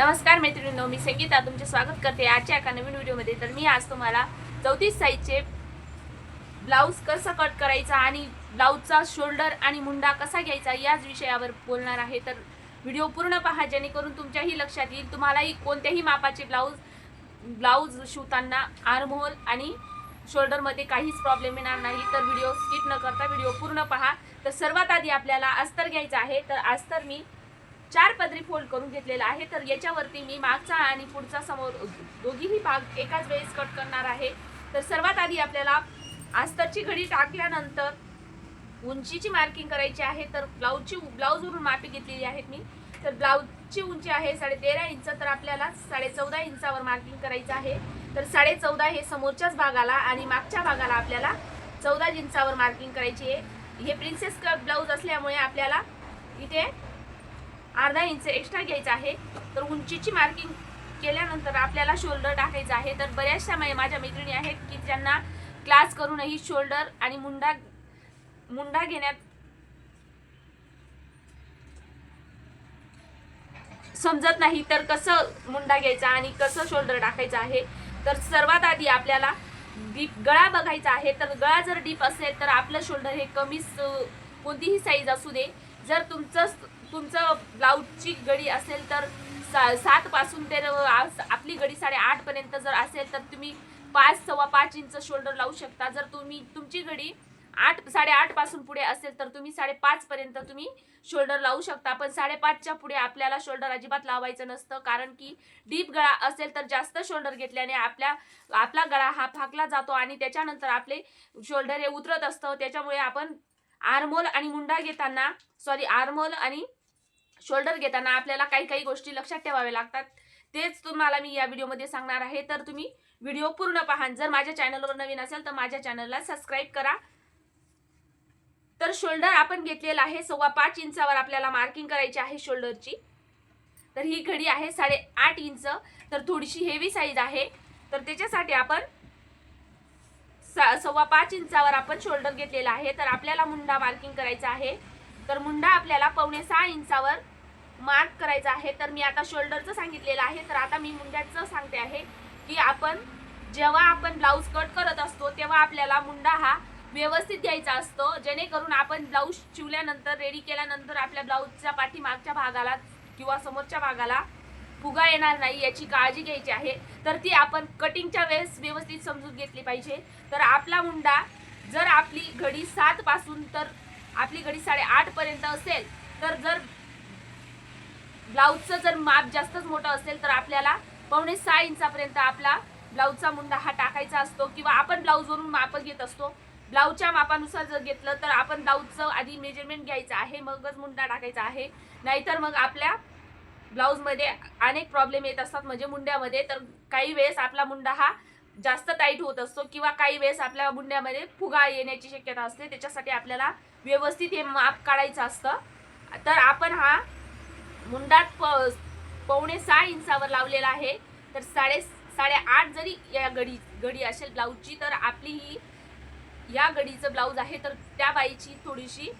नमस्कार मैत्रिणींनो मी संगीता तुमचे स्वागत करते आजच्या एका नवीन व्हिडिओमध्ये. तर मी आज तुम्हाला चौतीस साईजचे ब्लाऊज कसं कट करायचा आणि ब्लाऊजचा शोल्डर आणि मुंडा कसा घ्यायचा याच विषयावर बोलणार आहे. तर व्हिडिओ पूर्ण पहा जेणेकरून तुमच्याही लक्षात येईल. तुम्हालाही कोणत्याही मापाचे ब्लाऊज ब्लाऊज शिवताना आर्महोल आणि शोल्डरमध्ये काहीच प्रॉब्लेम येणार नाही. तर व्हिडिओ स्किप न करता व्हिडिओ पूर्ण पहा. तर सर्वात आधी आपल्याला अस्तर घ्यायचं आहे. तर अस्तर मी चार पदरी फोल्ड करून घेतलेला आहे. तर याच्यावरती मी मागचा आणि पुढचा समोर दोघीही भाग एकाच वेळेस कट करणार आहे. तर सर्वात आधी आपल्याला आस्तरची घडी टाकल्यानंतर उंचीची मार्किंग करायची आहे. तर ब्लाऊजची ब्लाऊजवरून मापी घेतलेली आहेत मी. तर ब्लाऊजची उंची आहे साडे तेरा इंच तर आपल्याला साडे चौदा इंचावर मार्किंग करायचं आहे. तर साडे चौदा हे समोरच्याच भागाला आणि मागच्या भागाला आपल्याला चौदा इंचावर मार्किंग करायची आहे. हे प्रिन्सेस कट ब्लाऊज असल्यामुळे आपल्याला इथे अर्धा इंच एक्स्ट्रा घ्यायचा आहे. तर उंचीची मार्किंग केल्यानंतर आपल्याला शोल्डर टाकायचं आहे. तर बऱ्याचशा मै- माझ्या मैत्रिणी आहेत की ज्यांना क्लास करूनही शोल्डर आणि मुंडा मुंडा घेण्यात समजत नाही तर कसं मुंडा घ्यायचा आणि कसं शोल्डर टाकायचं आहे. तर सर्वात आधी आपल्याला डीप गळा बघायचा आहे. तर गळा जर डीप असेल तर आपलं शोल्डर हे कमीच कोणतीही साईज असू दे. जर तुमचं तुमचं ब्लाऊजची गडी असेल तर सा सातपासून ते आपली गडी साडेआठपर्यंत जर असेल तर तुम्ही पाच सव्वा पाच इंच शोल्डर लावू शकता. जर तुम्ही तुमची गडी आठ साडेआठपासून पुढे असेल तर तुम्ही साडेपाचपर्यंत तुम्ही शोल्डर लावू शकता. पण साडेपाचच्या पुढे आपल्याला शोल्डर अजिबात लावायचं नसतं. कारण की डीप गळा असेल तर जास्त शोल्डर घेतल्याने आपल्या आपला गळा हा फाकला जातो आणि त्याच्यानंतर आपले शोल्डर हे उतरत असतं. त्याच्यामुळे आपण आर्मोल आणि मुंडा घेताना सॉरी आर्मोल आणि शोल्डर घेताना आपल्याला काही काही गोष्टी लक्षात ठेवाव्या लागतात. तेच तुम्हाला मी या व्हिडिओमध्ये सांगणार आहे. तर तुम्ही व्हिडिओ पूर्ण पहा जर माझ्या चॅनलवर नवीन असेल तर माझ्या चॅनलला सबस्क्राईब करा. तर शोल्डर आपण घेतलेला आहे. सव्वा पाच इंचावर आपल्याला मार्किंग करायची आहे शोल्डरची. तर ही घडी आहे साडे आठ इंच. तर थोडीशी हेवी साईज आहे. तर त्याच्यासाठी आपण सव्वा पाच इंचावर आपण शोल्डर घेतलेला आहे. तर आपल्याला मुंडा मार्किंग करायचा आहे. तर मुंडा आपल्याला पावणे सहा इंचावर मार्क करायचा आहे तर मी आता शोल्डरचं सांगितलेलं आहे. तर आता मी मुंड्याचं सांगते आहे की आपण जेव्हा आपण ब्लाऊज कट करत असतो तेव्हा आपल्याला मुंडा हा व्यवस्थित घ्यायचा असतो. जेणेकरून आपण ब्लाऊज शिवल्यानंतर रेडी केल्यानंतर आपल्या ब्लाऊजच्या पाठीमागच्या भागाला किंवा समोरच्या भागाला फुगा येणार नाही याची काळजी घ्यायची आहे. तर ती आपण कटिंगच्या वेळेस व्यवस्थित समजून घेतली पाहिजे. तर आपला मुंडा जर आपली घडी सातपासून तर आपली घडी साडेआठपर्यंत असेल तर जर ब्लाऊजचं जर माप जास्तच मोठं असेल तर आपल्याला पावणे सहा इंचापर्यंत आपला ब्लाऊजचा मुंडा हा टाकायचा असतो किंवा आपण ब्लाऊजवरून माप घेत असतो. ब्लाऊजच्या मापानुसार जर घेतलं तर आपण ब्लाऊजचं आधी मेजरमेंट घ्यायचं आहे मगच मुंडा टाकायचा आहे. नाहीतर मग आपल्या ब्लाऊजमध्ये अनेक प्रॉब्लेम येत असतात म्हणजे मुंड्यामध्ये. तर काही वेळेस आपला मुंडा हा जास्त टाईट होत असतो किंवा काही वेळेस आपल्या मुंड्यामध्ये फुगा येण्याची शक्यता असते. त्याच्यासाठी आपल्याला व्यवस्थित हे माप काढायचं असतं. तर आपण हा मुंडात प पवणे सहा इंचावर लावलेला आहे. तर साडे साडेआठ जरी या गडी गडी असेल ब्लाऊजची तर आपली ही या गडीचं ब्लाऊज आहे. तर त्या बाईची थोडीशी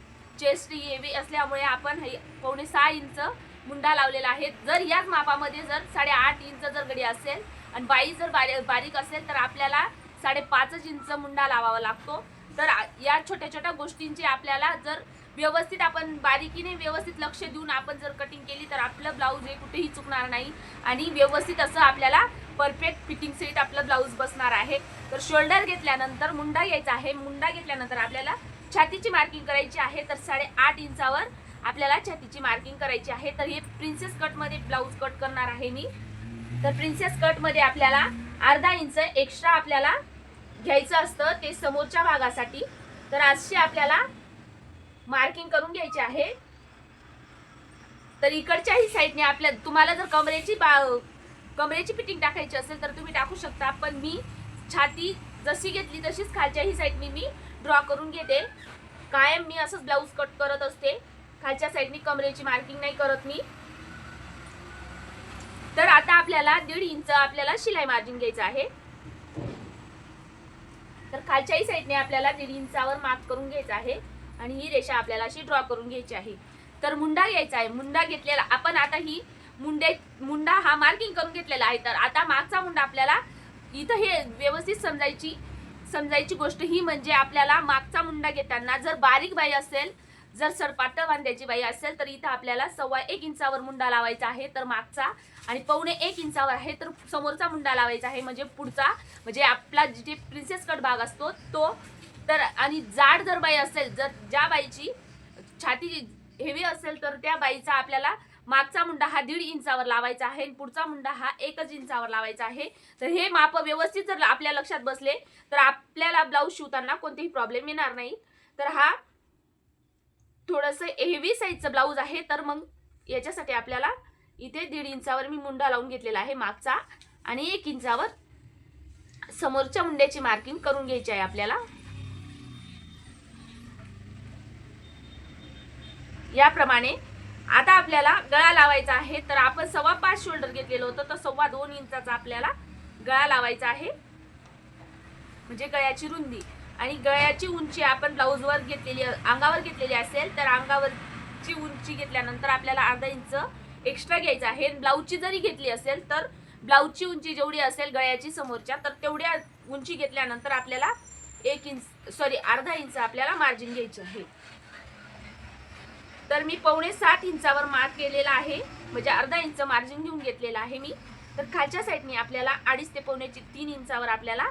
चेस्ट हेवी असल्यामुळे आपण हे पावणे सहा इंच मुंडा लावलेला आहे. जर याच मापामध्ये जर साडेआठ इंच जर गडी असेल आणि बाई जर बारी बारीक असेल तर आपल्याला साडेपाचच इंच मुंडा लावावा लागतो. तर या छोट्या छोट्या गोष्टींची आपल्याला जर व्यवस्थित आपण बारीकीने व्यवस्थित लक्ष देऊन आपण जर कटिंग केली तर आपलं ब्लाऊज हे कुठेही चुकणार नाही. आणि व्यवस्थित असं आपल्याला परफेक्ट फिटिंग सहित आपलं ब्लाऊज बसणार आहे. तर शोल्डर घेतल्यानंतर मुंडा घ्यायचा आहे. मुंडा घेतल्यानंतर आपल्याला छातीची मार्किंग करायची आहे. तर साडेआठ इंचावर आपल्याला छातीची मार्किंग करायची आहे. तर हे प्रिन्सेस कटमध्ये ब्लाऊज कट करणार आहे मी. तर प्रिन्सेस कटमध्ये आपल्याला अर्धा इंच एक्स्ट्रा आपल्याला घ्यायचं असतं ते समोरच्या भागासाठी. तर आजशी आपल्याला मार्किंग करून घ्यायची आहे. तर इकडच्याही साईडने आपल्या तुम्हाला जर कमरेची बा कमरेची फिटिंग टाकायची असेल तर तुम्ही टाकू शकता पण मी छाती जशी घेतली तशीच खालच्याही साईडने मी ड्रॉ करून घेते. कायम मी असंच ब्लाऊज कट करत असते. खालच्या साईडने कमरेची मार्किंग नाही करत मी. तर आता आपल्याला दीड इंच आपल्याला शिलाई मार्जिन घ्यायचं आहे. तर खालच्याही साईडने आपल्याला दीड इंचावर मार्क करून घ्यायचं आहे. आणि ही रेषा आपल्याला अशी ड्रॉ करून घ्यायची आहे. तर मुंडा घ्यायचा आहे. मुंडा घेतलेला आपण आता ही मुंडे मुंडा हा मार्किंग करून घेतलेला आहे. तर आता मागचा मुंडा आपल्याला इथं हे व्यवस्थित समजायची समजायची गोष्ट ही म्हणजे आपल्याला मागचा मुंडा घेताना जर बारीक बाई असेल जर सरपातळ बांध्याची बाई असेल तर इथं आपल्याला सव्वा एक इंचावर मुंडा लावायचा आहे तर मागचा आणि पवणे एक इंचावर आहे तर समोरचा मुंडा लावायचा आहे. म्हणजे पुढचा म्हणजे आपला जे प्रिन्सेस कट भाग असतो तो तर आणि जाड जर बाई असेल जर ज्या बाईची छाती हेवी असेल तर त्या बाईचा आपल्याला मागचा मुंडा हा दीड इंचावर लावायचा आहे आणि पुढचा मुंडा हा एकच इंचावर लावायचा आहे. तर हे माप व्यवस्थित जर आपल्या लक्षात बसले तर आपल्याला ब्लाऊज शिवताना कोणतेही प्रॉब्लेम येणार नाही. तर हा थोडंसं हेवी साईजचं ब्लाऊज आहे तर मग याच्यासाठी आपल्याला इथे दीड इंचावर मी मुंडा लावून घेतलेला आहे मागचा आणि एक इंचावर समोरच्या मुंड्याची मार्किंग करून घ्यायची आहे आपल्याला. याप्रमाणे आता आपल्याला गळा लावायचा आहे. तर आपण सव्वा पाच शोल्डर घेतलेलं होतं. तर सव्वा दोन इंचाचा आपल्याला गळा लावायचा आहे. म्हणजे गळ्याची रुंदी. आणि गळ्याची उंची आपण ब्लाऊजवर घेतलेली अंगावर घेतलेली असेल तर अंगावरची उंची घेतल्यानंतर आपल्याला अर्धा इंच एक्स्ट्रा घ्यायचं आहे. ब्लाऊजची जरी घेतली असेल तर ब्लाऊजची उंची जेवढी असेल गळ्याची समोरच्या तर तेवढ्या उंची घेतल्यानंतर आपल्याला एक इंच सॉरी अर्धा इंच आपल्याला मार्जिन घ्यायची आहे. तर मी पावणे सात इंचावर मार्क केलेला आहे. म्हणजे अर्धा इंच मार्जिन घेऊन घेतलेला आहे मी. तर खालच्या साईडने आपल्याला अडीच ते पावण्याची तीन इंचावर आपल्याला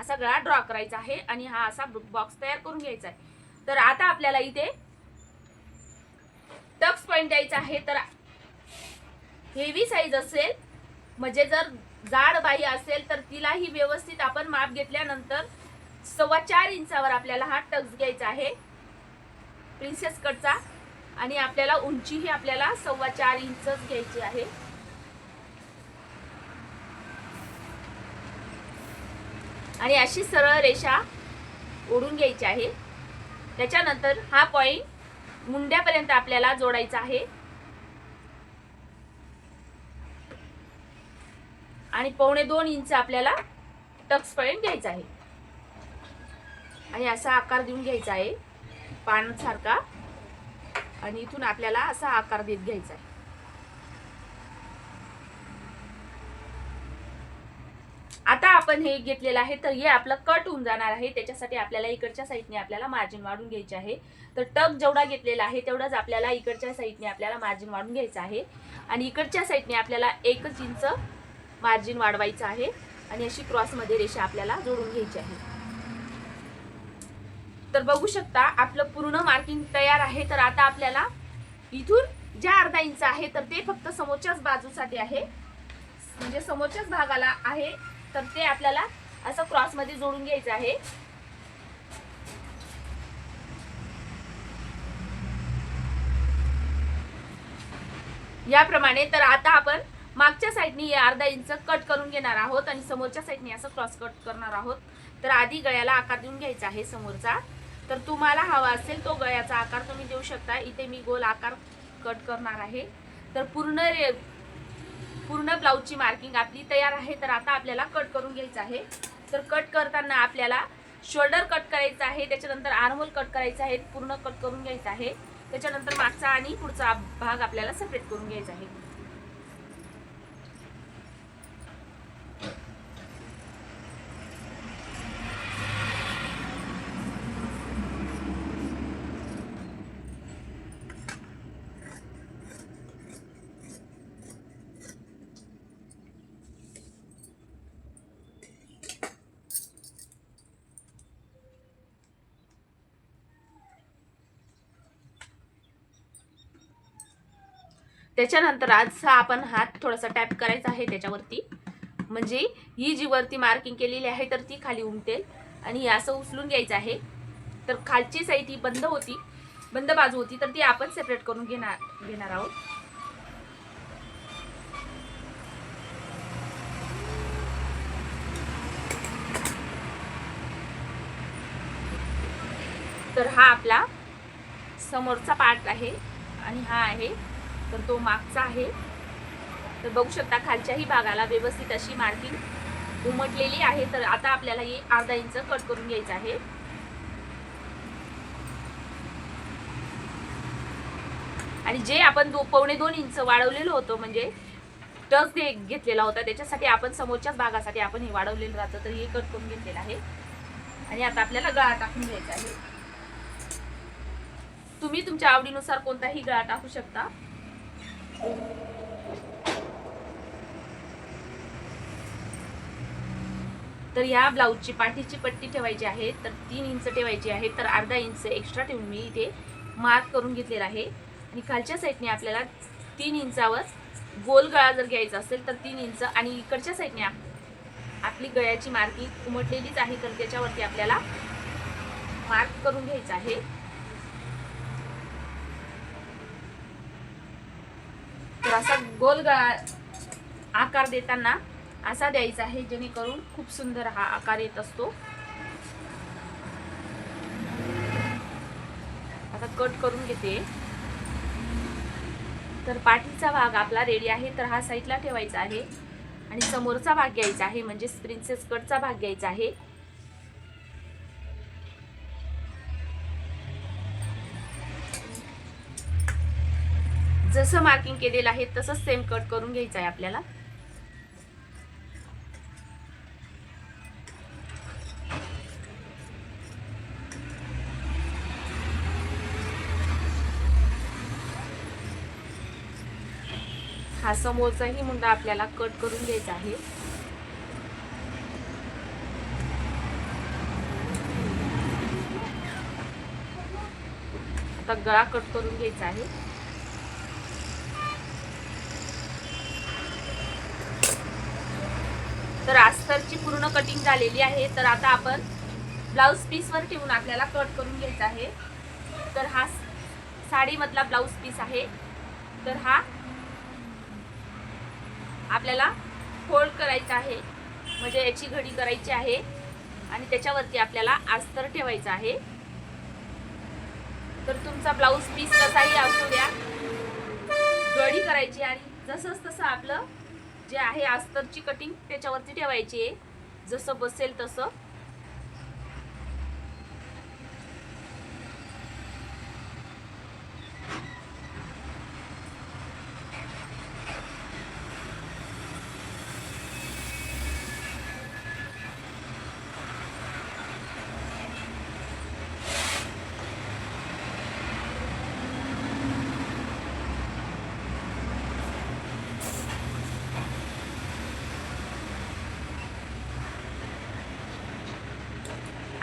असा गळा ड्रॉ करायचा आहे आणि हा असा बॉक्स तयार करून घ्यायचा आहे. तर आता आपल्याला इथे टक्स पॉइंट द्यायचा आहे. तर हेवी साईज असेल म्हणजे जर जाड बाई असेल तर तिलाही व्यवस्थित आपण माप घेतल्यानंतर सव्वा चार इंचावर आपल्याला हा टक्स घ्यायचा आहे. प्रिन्सेस कटचा आणि आपल्याला उंची ही आपल्याला सव्वा चार इंचच घ्यायची आहे. आणि अशी सरळ रेषा ओढून घ्यायची आहे. त्याच्यानंतर हा पॉईंट मुंड्यापर्यंत आपल्याला जोडायचा आहे. आणि पावणे दोन इंच आपल्याला टक्स पॉईंट घ्यायचा आहे. आणि असा आकार देऊन घ्यायचा आहे. पानासारखा. आणि इथून आपल्याला असा आकार देत घ्यायचा आहे. आता आपण हे घेतलेलं आहे तर हे आपलं कट होऊन जाणार आहे. त्याच्यासाठी आपल्याला इकडच्या साईडने आपल्याला मार्जिन वाढून घ्यायचे आहे. तर टक जेवढा घेतलेला आहे तेवढाच आपल्याला इकडच्या साईडने आपल्याला मार्जिन वाढून घ्यायचं आहे. आणि इकडच्या साईडने आपल्याला एकच इंच मार्जिन वाढवायचं आहे. आणि अशी क्रॉसमध्ये रेषा आपल्याला जोडून घ्यायची आहे. तर बघू शकता आपलं पूर्ण मार्किंग तयार आहे. तर आता आपल्याला इथून ज्या अर्धा इंच आहे तर ते फक्त समोरच्याच बाजूसाठी आहे. म्हणजे समोरच्याच भागाला आहे. तर ते आपल्याला असं क्रॉसमध्ये जोडून घ्यायचं आहे. याप्रमाणे तर आता आपण मागच्या साईडनी अर्धा इंच कट करून घेणार आहोत आणि समोरच्या साईडनी असं क्रॉस कट करणार आहोत. तर आधी गळ्याला आकार देऊन घ्यायचा आहे समोरचा. तर तुम्हाला हवा असेल तो गळ्याचा आकार तुम्ही देऊ शकता. इथे मी गोल आकार कट करणार आहे. तर पूर्ण रे पूर्ण ब्लाऊजची मार्किंग आपली तयार आहे. तर आता आपल्याला कट करून घ्यायचं आहे. तर कट करताना आपल्याला शोल्डर कट करायचं आहे. त्याच्यानंतर आर्मोल कट करायचं आहे. पूर्ण कट करून घ्यायचा आहे. त्याच्यानंतर मागचा आणि पुढचा भाग आपल्याला सेपरेट करून घ्यायचा आहे. त्याच्यानंतर आज हा आपण हात थोडासा टॅप करायचा आहे त्याच्यावरती. म्हणजे ही जी वरती मार्किंग केलेली आहे तर ती खाली उमटेल. आणि असं उचलून घ्यायचं आहे. तर खालची साईड ही बंद होती. बंद बाजू होती तर ती आपण सेपरेट करून घेणार घेणार आहोत. तर हा आपला समोरचा पार्ट आहे. आणि हा आहे तर तो मागचा आहे. तर बघू शकता खालच्याही भागाला व्यवस्थित अशी मार्किंग उमटलेली आहे. तर आता आपल्याला हे अर्धा इंच कट करून घ्यायचं आहे. आणि जे आपण दो पावणे दोन इंच वाढवलेलं होतं म्हणजे टच दे घेतलेला होता त्याच्यासाठी आपण समोरच्याच भागासाठी आपण हे वाढवलेलं राहतं. तर हे कट करून घेतलेलं आहे. आणि आता आपल्याला गळा टाकून घ्यायचा आहे. तुम्ही तुमच्या आवडीनुसार कोणताही गळा टाकू शकता. तर ह्या ब्लाऊजची पाठीची पट्टी ठेवायची आहे तर तीन इंच ठेवायची आहे तर अर्धा इंच एक्स्ट्रा ठेवून मी इथे मार्क करून घेतलेला आहे. आणि खालच्या साईडने आपल्याला तीन इंचावर गोल गळा जर घ्यायचा असेल तर तीन इंच आणि इकडच्या साईडने आपली गळ्याची मार्किंग उमटलेलीच आहे तर त्याच्यावरती आपल्याला मार्क करून घ्यायचं आहे. थोडासा असा गोल गळा आकार देताना असा द्यायचा आहे जेणेकरून खूप सुंदर हा आकार येत असतो. आता कट करून घेते. तर पाठीचा भाग आपला रेडी आहे तर हा साईडला ठेवायचा आहे. आणि समोरचा भाग घ्यायचा आहे म्हणजे प्रिन्सेस कटचा भाग घ्यायचा आहे. जसं मार्किंग केलेलं आहे तसंच सेम कट करून घ्यायचं आहे आपल्याला. हा समोरचाही मुंडा आपल्याला कट करून घ्यायचा आहे. आता गळा कट करून घ्यायचा आहे तर अस्तरची पूर्ण कटिंग झालेली आहे. तर आता आपण ब्लाऊज पीसवर ठेवून आपल्याला कट करून घ्यायचा आहे. तर हा साडीमधला ब्लाऊज पीस आहे. तर हा आपल्याला फोल्ड करायचा आहे. म्हणजे याची घडी करायची आहे. आणि त्याच्यावरती आपल्याला अस्तर ठेवायचं आहे. तर तुमचा ब्लाऊज पीस कसाही असू द्या. घडी करायची आणि जसंच तसं आपलं जे आहे अस्तरची कटिंग त्याच्यावरती ठेवायची आहे. जसं बसेल तसं.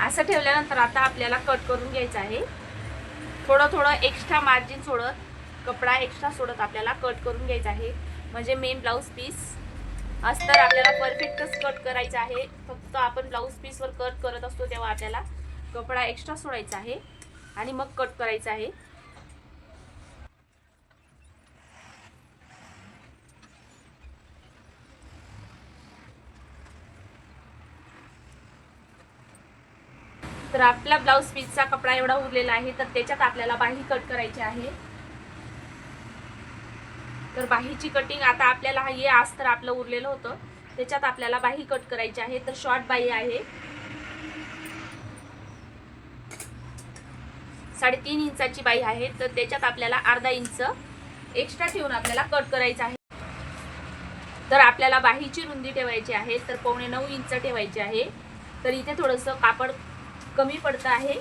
असं ठेवल्यानंतर आता आपल्याला कट करून घ्यायचं आहे. थोडं थोडं एक्स्ट्रा मार्जिन सोडत कपडा एक्स्ट्रा सोडत आपल्याला कट करून घ्यायचा आहे. म्हणजे मेन ब्लाऊज पीस अस्तर आपल्याला परफेक्टच कट करायचं आहे. फक्त आपण ब्लाऊज पीसवर कट करत असतो तेव्हा आपल्याला कपडा एक्स्ट्रा सोडायचा आहे. आणि मग कट करायचा आहे. तर आपला ब्लाऊज पीसचा कपडा एवढा उरलेला आहे तर त्याच्यात आपल्याला बाही कट करायची आहे. तर बाहीची कटिंग आता आपल्याला हे तर आपलं उरलेलं होतं. त्याच्यात आपल्याला बाही कट करायची आहे तर शॉर्ट बाही आहे. साडेतीन इंचाची बाई आहे तर त्याच्यात आपल्याला अर्धा इंच एक्स्ट्रा ठेवून आपल्याला कट करायचं आहे. तर आपल्याला बाहीची रुंदी ठेवायची आहे तर पावणे नऊ इंच ठेवायची आहे. तर इथे थोडंसं कापड कमी पडतं आहे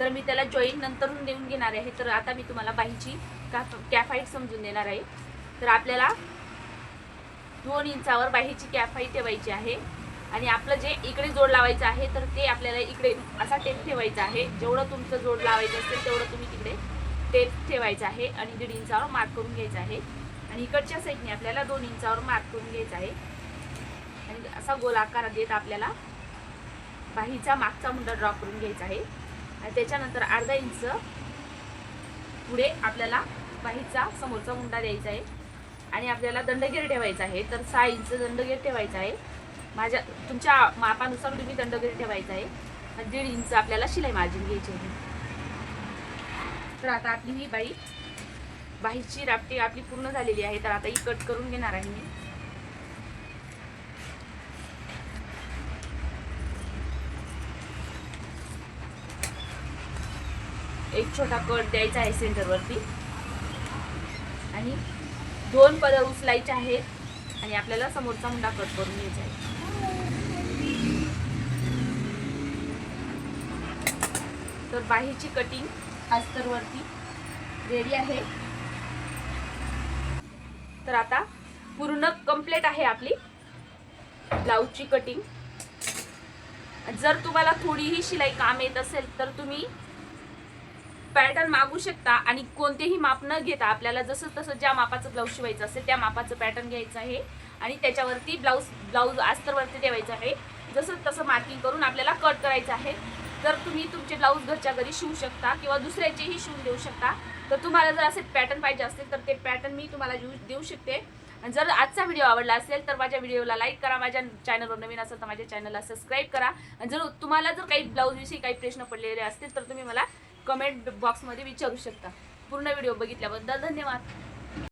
तर मी त्याला जॉईन नंतरून देऊन घेणार आहे. तर आता मी तुम्हाला बाहीची कॅफ कॅफाईट समजून देणार आहे. तर आपल्याला दोन इंचावर बाहीची कॅफाईट ठेवायची आहे. आणि आपलं जे इकडे जोड लावायचं आहे तर ते आपल्याला इकडे असा टेप ठेवायचा आहे. जेवढं तुमचं जोड लावायचं असेल तेवढं तुम्ही तिकडे टेप ठेवायचं आहे आणि दीड इंचावर मार्क करून घ्यायचं आहे. आणि इकडच्या साईडने आपल्याला दोन इंचावर मार्क करून घ्यायचं आहे. आणि असा गोल आकार देत आपल्याला बाहीचा मागचा मुंडा ड्रॉ करून घ्यायचा आहे. आणि त्याच्यानंतर अर्धा इंच पुढे आपल्याला बाहीचा समोरचा मुंडा द्यायचा आहे. आणि आपल्याला दंडगीर ठेवायचा आहे. तर सहा इंच दंडगीर ठेवायचा आहे. माझ्या तुमच्या मापानुसार तुम्ही दंडगीर ठेवायचा आहे. आणि दीड इंच आपल्याला शिलाई मार्जिन घ्यायची आहे. तर आता आपली ही बाई बाहीची रापटी आपली पूर्ण झालेली आहे. तर आता ही कट करून घेणार आहे मी. एक छोटा कट द्यायचा आहे सेंटरवरती. आणि दोन पदं उचलायचे आहेत आणि आपल्याला समोरचा मुंडा कट करून घ्यायचा आहे. तर बाहीची कटिंग अस्तरवरती रेडी आहे. तर आता पूर्ण कंप्लीट आहे आपली ब्लाऊजची कटिंग जर तुम्हाला थोडीही शिलाई काम येत असेल तर तुम्ही पॅटर्न मागू शकता आणि कोणतेही माप न घेता आपल्याला जसं तसं ज्या मापाचं ब्लाऊज शिवायचं असेल त्या मापाचं पॅटर्न घ्यायचं आहे. आणि त्याच्यावरती ब्लाऊज ब्लाऊज अस्तरवरती ठेवायचं आहे. जसं तसं मार्किंग करून आपल्याला कट करायचं आहे. तर तुम्ही तुमचे ब्लाऊज घरच्या घरी शिवू शकता किंवा दुसऱ्याचेही शिवून देऊ शकता तर तुम्हाला जर असे पॅटर्न पाहिजे असतील तर ते पॅटर्न मी तुम्हाला देऊ देऊ शकते. आणि जर आजचा व्हिडिओ आवडला असेल तर माझ्या व्हिडिओला लाईक करा. माझ्या चॅनलवर नवीन असेल तर माझ्या चॅनलला सबस्क्राईब करा. आणि जर तुम्हाला जर काही ब्लाऊजविषयी काही प्रश्न पडलेले असतील तर तुम्ही मला कमेंट बॉक्समध्ये विचारू शकता. पूर्ण व्हिडिओ बघितल्याबद्दल धन्यवाद.